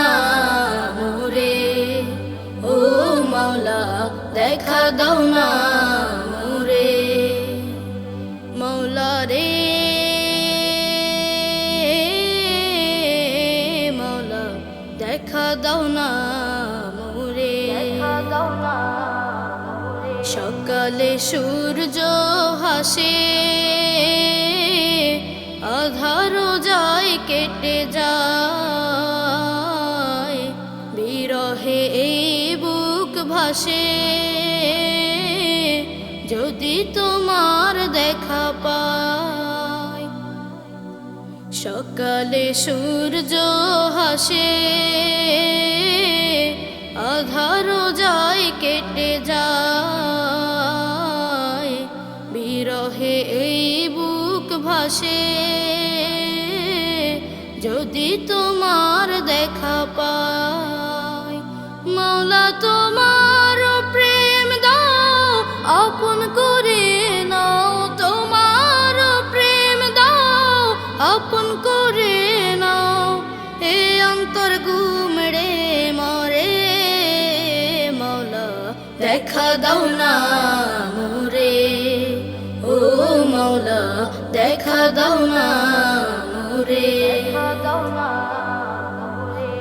না মোরে ও মাওলা দেখা দাও না মোরে মৌলা রে মৌলা দেখা দাও না মোরে সকালে সূর্য হাসে ভাসে। যদি তোমার দেখা পায় সকালে সূর্য হাসে আধারো যায় কেটে যায়, বিরহে এই বুক ভাসে। যদি তোমার দেখা পায় মাওলা তোমার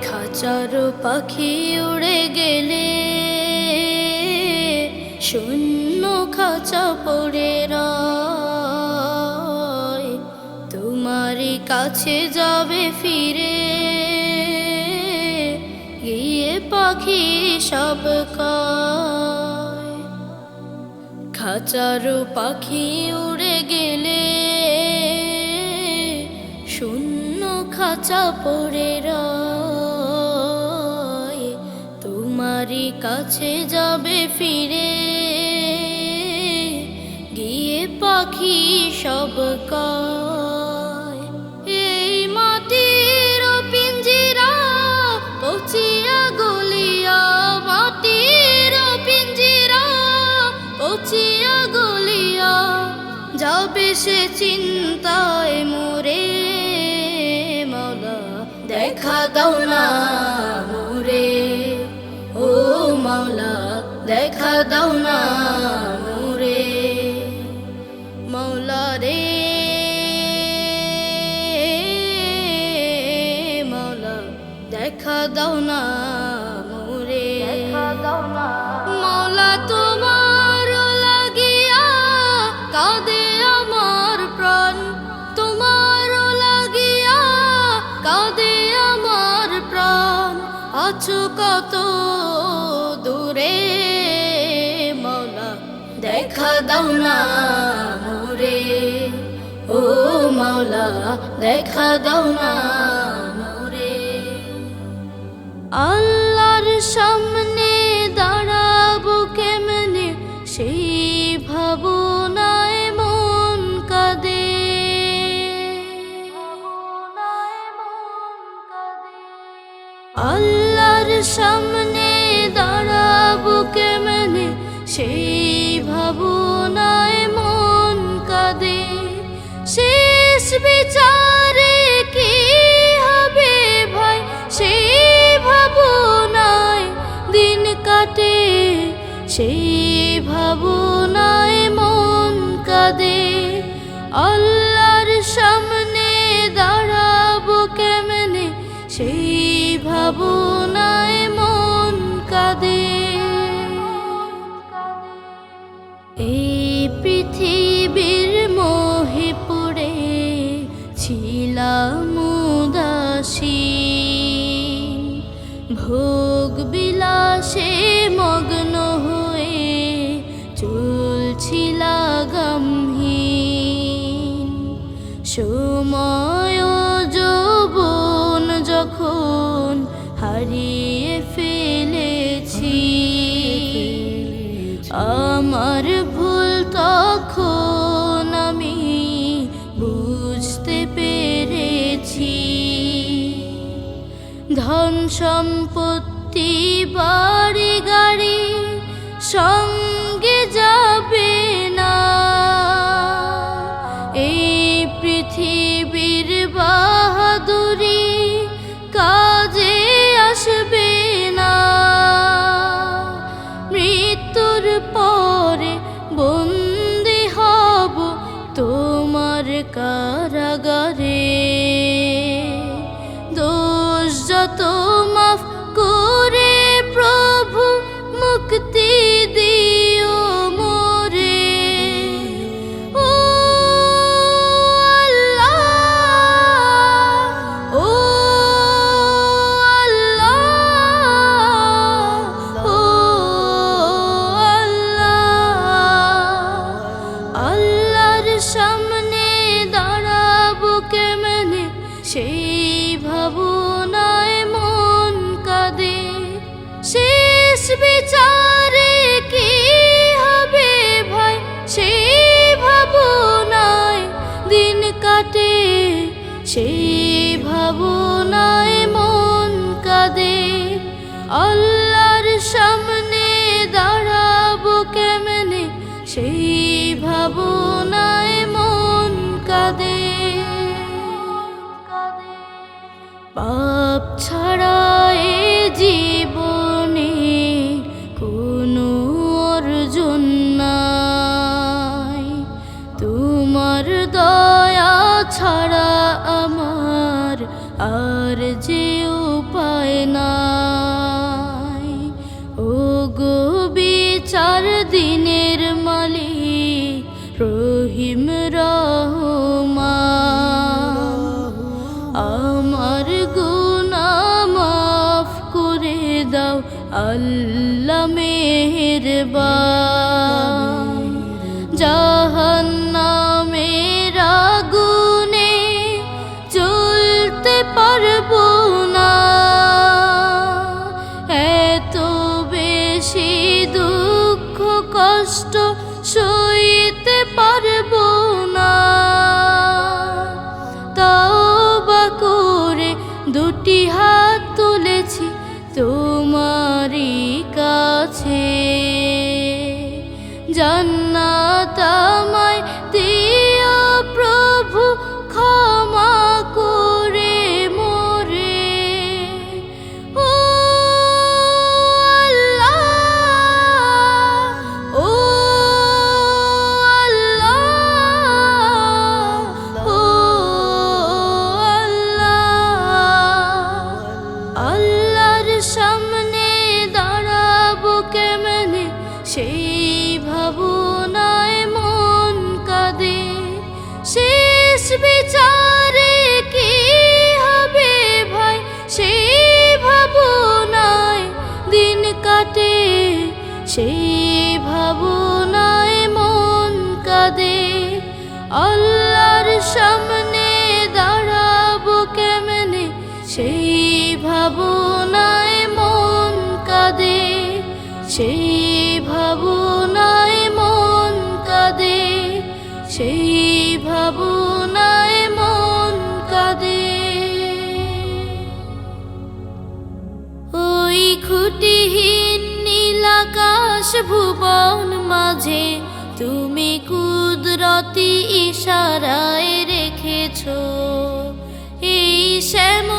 খাঁচার পাখি উড়ে গেলে শূন্য খাঁচা পড়ে রয়। কাছে যাবে ফিরে। গিয়ে পাখি সব কয়। পাখি উড়ে খাঁচা পড়ে রয়। তোমারই কাছে যাবে ফিরে। গিয়ে পাখি সব কয়। এই মাটির গলিয়া মাটির গলিয়া, যাবে সে চিন্তায় মোরে দেখা দাও না মোরে ও মাওলা, দেখা দাও না মোরে মাওলা রে, মাওলা, দেখা দাও না কত দূরে মৌলা দেখা দাও না মোরে। ও মৌলা দেখা দাও না মোরে। আল্লাহর সামনে সেই ভাবনায় মন কাঁদে। শেষ বিচারে কি হবে ভাই? দিন কাটে। মন আল্লাহর সামনে দাঁড়াবো কেমনে? সেই ভাবনায় পৃথিবীর মোহে পড়ে ছিলাম উদাসী ভোগ বিলাসে মগ্ন ধন সম্পত্তি, বাড়ি, গাড়ি সঙ্গে যাবে না। এই পৃথিবীর বাহাদুরি কাজে আসবে না। মৃত্যুর পরে বন্দি হব তোমার কাজ। Bye. আল্লাহ জাহান্নামের আগুনে না। বেশি দুঃখ কষ্ট সইতে পারব না। দুটি হাত তুলেছি তোমারই কাছে জান্নাত সেই ভাবনায় মন কাঁদে, সেই ভাবনায় মন কাঁদে, সেই ভাবনায় মন কাঁদে। ওই খুঁটিহীন নীলাকাশ ভুবন মাঝে তুমি কুদরতি ইশারায় রেখেছ, এই শ্যামল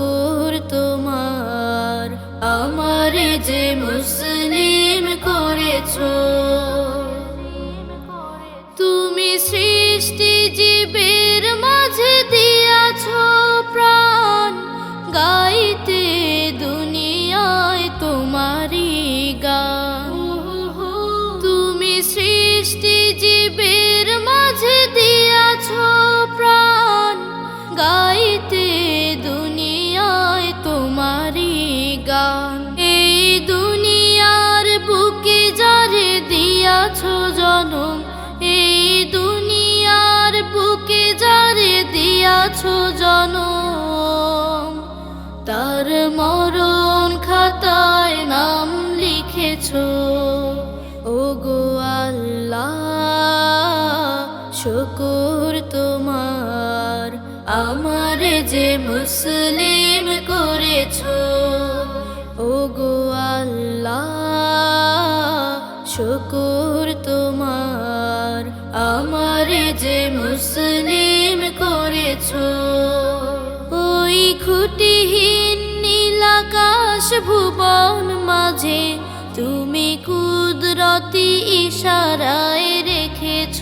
শুকুর তোমার, আমার যে মুসলিম করেছ। তুমি সৃষ্টি জীবের মাঝে দিয়াছ প্রাণ, গাইতে দুনিয়ায় তোমারি গান। তুমি সৃষ্টি জীবের মাঝে দিয়াছ প্রাণ, গাই এই দুনিয়ার বুকে জারে দিয়াছ জনম, এই দুনিয়ার বুকে জারে দিয়াছ জনম। তার মরণ খাতায় নাম লিখেছ, ওগো গো শুকুর তোমার। আমার যে মুসলিম শুকুর তোমার, আমার যে মুসলিম করেছ। ওই খুঁটিহীন নীলাকাশ ভুবন মাঝে তুমি কুদরতি ইশারায় রেখেছ।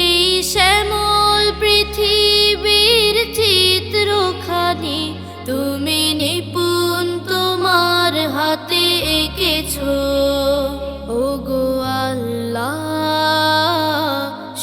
এই শ্যামল পৃথিবীর চিত্রখানি তুমি নিপুণ তোমার হাতে এঁকেছ।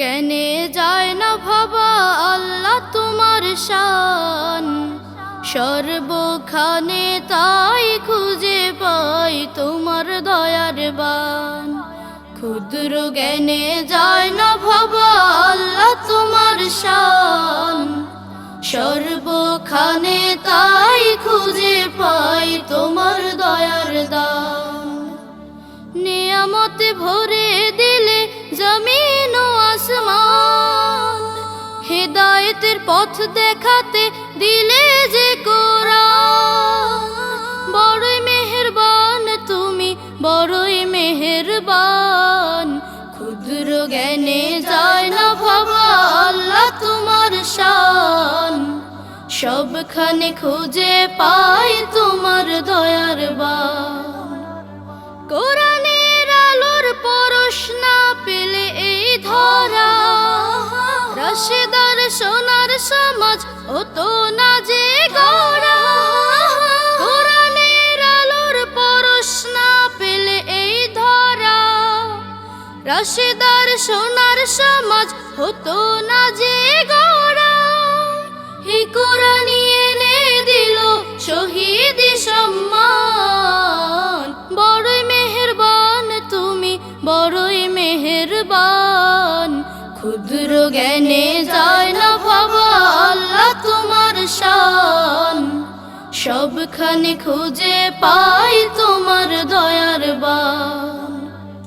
জ্ঞানে যায় না ভাবা আল্লাহ তোমার শান। সর্বখানে তাই খুঁজে পাই তোমার দয়ার বান। ক্ষুদ্র জ্ঞানে যায় না ভাবা আল্লাহ তোমার শান। সর্বখানে তাই খুঁজে পাই তোমার দয়ার দান। নিয়ামতে ভরে দিলে জমিন ও আসমান, হেদায়েতের পথ দেখাতে দিলে যে কোরআন। বড়ই মেহেরবান তুমি, বড়ই মেহেরবান। ক্ষুদ্র জ্ঞানে যায় না ভাবা, আল্লাহ তোমার শান। সবখানে খুঁজে পাই তোমার দয়ার বান। কোরআনের আলোর পরশ না পেলে এই ধরা। রশেদার সোনার সমাজ হতো না যে গড়া। পেলে সোনার সমাজ হতো না যে গড়া। হে কোরআনি সবখানে খুঁজে পাই তোমার দয়ার বান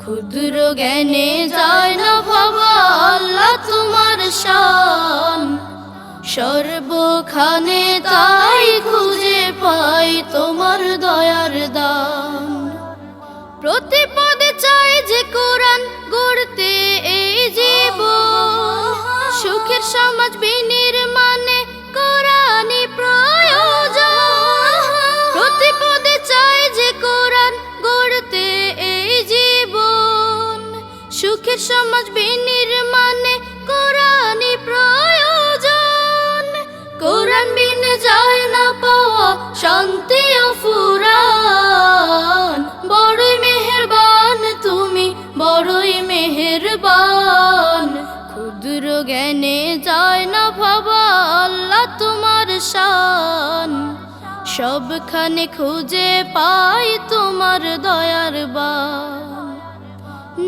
ক্ষুদ্র জ্ঞানে যায় না ভাবা তোমার শান। সর্বখানে তাই খুঁজে পাই তোমার দয়ার দান। প্রতিপদে চাই যে কোরআন গড়তে এই জীব সুখের সমাজ বিনির্মাণে সুখের সমাজ বিনির্মাণে কোরআনই প্রয়োজন। কোরআন বিন যায় না পাওয়া শান্তি ও ফুরান। বড়ই মেহেরবান, তুমি বড়ই মেহেরবান। ক্ষুদ্র জ্ঞানে যায় না ভাবা, আল্লাহ তোমার শান। সবখানে খুঁজে পাই তোমার দয়ার বান।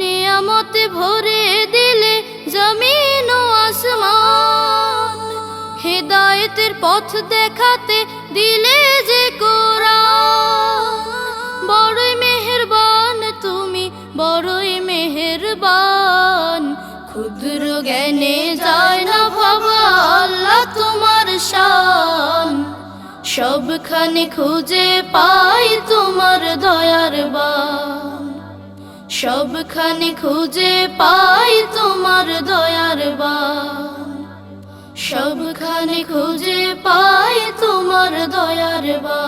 নিয়ামতে ভরে দিলে জমিন ও আসমান। হেদায়েতের পথ দেখাতে দিলে যে কোরআন। বড়ই মেহেরবান তুমি, বড়ই মেহেরবান। ক্ষুদ্র জ্ঞানে যায় না ভাবা আল্লাহ তোমার শান। সবখানে খুঁজে পাই তোমার দয়ার বান। সবখানে খুঁজে পাই তোমার দয়ার বান। সবখানে খুঁজে পাই তোমার দয়ার বা